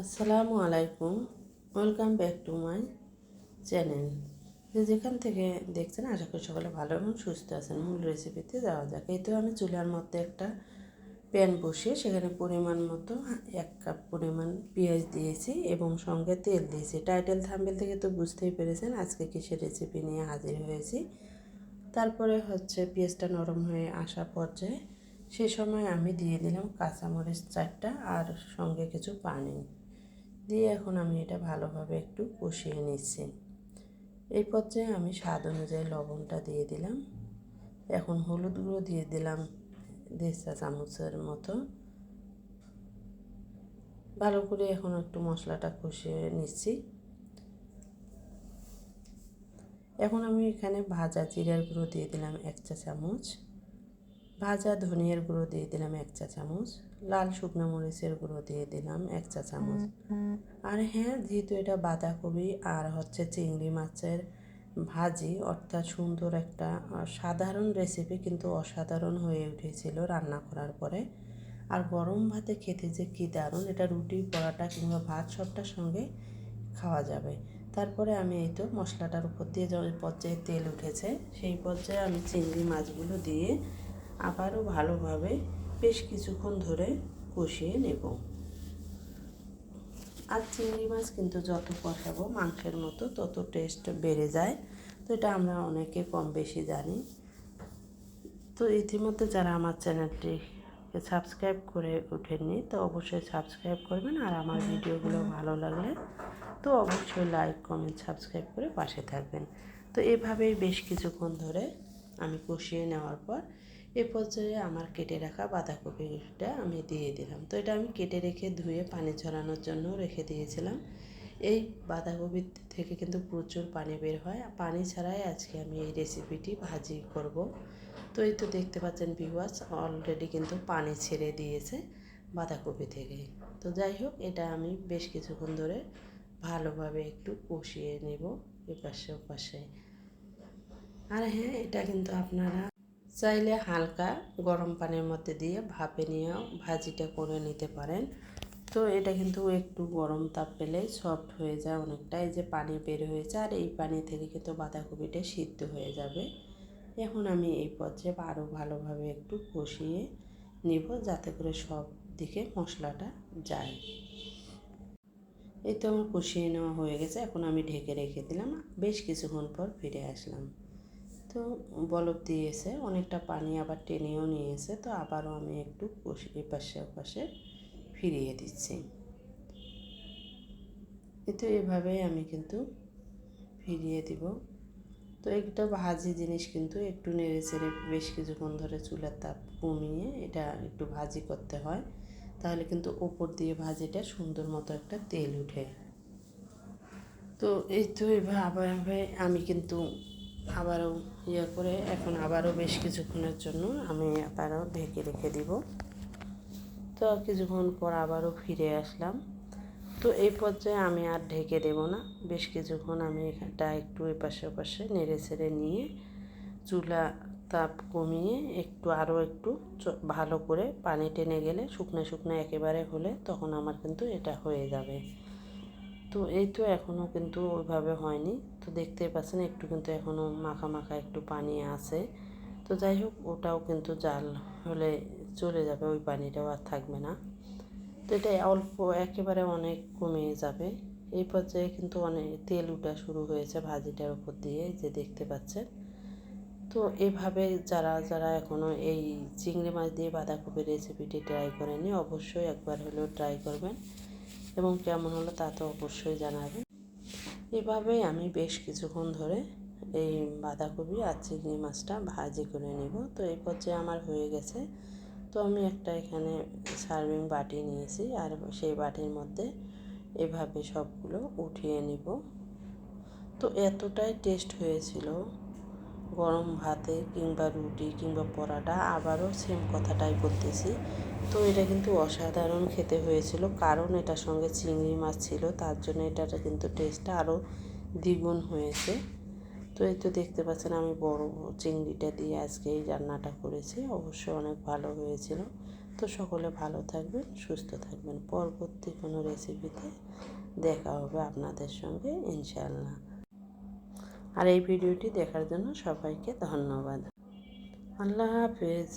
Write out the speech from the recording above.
আসসালামু আলাইকুম। Welcome back to my channel যেখান থেকে দেখছেন, আশা করি সকলে ভালো এবং সুস্থ আছেন। মূল রেসিপিতে যাওয়া যাক। এই তো আমি চুলার মধ্যে একটা প্যান বসিয়ে সেখানে পরিমাণ মতো এক কাপ পরিমাণ পেঁয়াজ দিয়েছি এবং সঙ্গে তেল দিয়েছি। টাইটেল থাম্বেল থেকে তো বুঝতেই পেরেছেন, আজকে কিসের রেসিপি নিয়ে হাজির হয়েছি। তারপরে হচ্ছে পেঁয়াজটা নরম হয়ে আসা পর্যায়ে সে সময় আমি দিয়ে দিলাম কাঁচামরিচ চারটা আর সঙ্গে কিছু পানি। দিয়ে এখন আমি এটা ভালোভাবে একটু কষিয়ে নিচ্ছি। এই পর্যায়ে আমি স্বাদ অনুযায়ী লবণটা দিয়ে দিলাম। এখন হলুদ গুঁড়ো দিয়ে দিলাম দেড় চা চামচের মতো। ভালো করে এখন একটু মশলাটা কষিয়ে নিচ্ছি। এখন আমি এখানে ভাজা জিরার গুঁড়ো দিয়ে দিলাম এক চা চামচ। ভাজা ধনিয়ার গুঁড়ো দিয়ে দিলাম এক চা চামচ, লাল শুকনো মরিচের গুঁড়ো দিয়ে দিলাম এক চা চামচ। আর হ্যাঁ যেহেতু এটা বাঁধাকপি আর হচ্ছে চিংড়ি মাছের ভাজি, অর্থাৎ সুন্দর একটা সাধারণ রেসিপি কিন্তু অসাধারণ হয়ে উঠেছিল রান্না করার পরে। আর গরম ভাতে খেতে যে কী দারুণ, এটা রুটি, পরাটা কিংবা ভাত সবটার সঙ্গে খাওয়া যাবে। তারপরে আমি এই তো মশলাটার উপর দিয়ে যে পর্যায়ে তেল উঠেছে, সেই পর্যায়ে আমি চিংড়ি মাছগুলো দিয়ে আবারও ভালোভাবে বেশ কিছুক্ষণ ধরে কষিয়ে নেব। আর চিংড়ি মাছ কিন্তু যত কষাবো মাংসের মতো তত টেস্ট বেড়ে যায়। তো এটা আমরা অনেকে কম বেশি জানি। তো ইতিমধ্যে যারা আমার চ্যানেলটিকে সাবস্ক্রাইব করে ওঠেননি তো অবশ্যই সাবস্ক্রাইব করবেন আর আমার ভিডিওগুলো ভালো লাগলে তো অবশ্যই লাইক, কমেন্ট, সাবস্ক্রাইব করে পাশে থাকবেন। তো এভাবেই বেশ কিছুক্ষণ ধরে আমি কষিয়ে নেওয়ার পর এ পর্যায়ে আমার কেটে রাখা বাঁধাকপিটা আমি দিয়ে দিলাম। তো এটা আমি কেটে রেখে ধুয়ে পানি ঝরানোর জন্য রেখে দিয়েছিলাম। এই বাঁধাকপি থেকে কিন্তু প্রচুর পানি বের হয়। পানি ছাড়াই আজকে আমি এই রেসিপিটি ভাজি করব। তো এই তো দেখতে পাচ্ছেন ভিউয়ার্স অলরেডি কিন্তু পানি ছেড়ে দিয়েছে বাঁধাকপি থেকে। তো যাই হোক, এটা আমি বেশ কিছুক্ষণ ধরে ভালোভাবে একটু কষিয়ে নেব এপাশে ওপাশে। আর হ্যাঁ এটা কিন্তু আপনারা চাইলে হালকা গরম পানির মধ্যে দিয়ে ভাপে নিয়েও ভাজিটা করে নিতে পারেন। তো এটা কিন্তু একটু গরম তাপ পেলে সফট হয়ে যায় অনেকটা। এই যে পানি বের হয়েছে আর এই পানি থেকে কিন্তু বাঁধাকপিটা সিদ্ধ হয়ে যাবে। এখন আমি এই পর্যায়ে আরও ভালোভাবে একটু কষিয়ে নিব যাতে করে সব দিকে মশলাটা যায়। এই তো আমার কষিয়ে নেওয়া হয়ে গেছে। এখন আমি ঢেকে রেখে দিলাম। বেশ কিছুক্ষণ পর ফিরে আসলাম। তো বলব দিয়েছে, অনেকটা পানি আবার টেনেও নিয়েছে, তো আবারও আমি একটু এপাশে ওপাশে ফিরিয়ে দিচ্ছি। কিন্তু এভাবেই আমি কিন্তু ফিরিয়ে দিব। তো একটা ভাজি জিনিস কিন্তু একটু নেড়ে চেড়ে বেশ কিছুক্ষণ ধরে চুলার তাপ কমিয়ে এটা একটু ভাজি করতে হয়, তাহলে কিন্তু ওপর দিয়ে ভাজিটা সুন্দর মতো একটা তেল উঠে। তো এই তো এভাবে আমি কিন্তু আবারও ইয়ে করে এখন আবারও বেশ কিছুক্ষণের জন্য আমি আবারও ঢেকে রেখে দিব। তো কিছুক্ষণ পর আবারও ফিরে আসলাম। তো এই পর্যায়ে আমি আর ঢেকে দেব না। বেশ কিছুক্ষণ আমি এটা একটু এপাশে ওপাশে নেড়ে ছেড়ে নিয়ে চুলা তাপ কমিয়ে একটু আরও একটু ভালো করে পানি টেনে গেলে শুকনো শুকনো একেবারে হলে তখন আমার কিন্তু এটা হয়ে যাবে। তো এই তো এখনও কিন্তু ওইভাবে হয়নি। তো দেখতেই পাচ্ছেন একটু কিন্তু এখনও মাখা মাখা একটু পানি আছে। তো যাই হোক, ওটাও কিন্তু জাল হলে চলে যাবে, ওই পানিটাও আর থাকবে না। তো এটা অল্প, একেবারে অনেক কমে যাবে। এই পর্যায়ে কিন্তু অনেক তেল উঠা শুরু হয়েছে ভাজিটার উপর দিয়ে যে দেখতে পাচ্ছেন। তো এভাবে যারা যারা এখনও এই চিংড়ি মাছ দিয়ে বাঁধাকপির রেসিপিটি ট্রাই করেনি অবশ্যই একবার হলেও ট্রাই করবেন। এবং কেমন হলো তা তো অবশ্যই জানাবেন এভাবেই আমি বেশ কিছুক্ষণ ধরে এই বাঁধাকপি আর চিংড়ি মাছটা ভাজি করে নিব। তো এই পর্যায়ে আমার হয়ে গেছে। তো আমি একটা এখানে সার্ভিং বাটি নিয়েছি আর সেই বাটির মধ্যে এভাবে সবগুলো উঠিয়ে নিব। তো এতটাই টেস্ট হয়েছিল গরম ভাতে কিংবা রুটি কিংবা পরাটা আবারও সেম কথাটাই বলতেছি। তো এটা কিন্তু অসাধারণ খেতে হয়েছিল, কারণ এটার সঙ্গে চিংড়ি মাছ ছিল, তার জন্য এটার কিন্তু টেস্টটা আরও দ্বিগুণ হয়েছে। তো এই তো দেখতে পাচ্ছেন আমি বড় চিংড়িটা দিয়ে আজকে এই রান্নাটা করেছি অবশ্যই অনেক ভালো হয়েছিল। তো সকলে ভালো থাকবেন, সুস্থ থাকবেন। পরবর্তী কোনো রেসিপিতে দেখা হবে আপনাদের সঙ্গে, ইনশাআল্লাহ। আর এই ভিডিওটি দেখার জন্য সবাইকে ধন্যবাদ। আল্লাহ হাফেজ।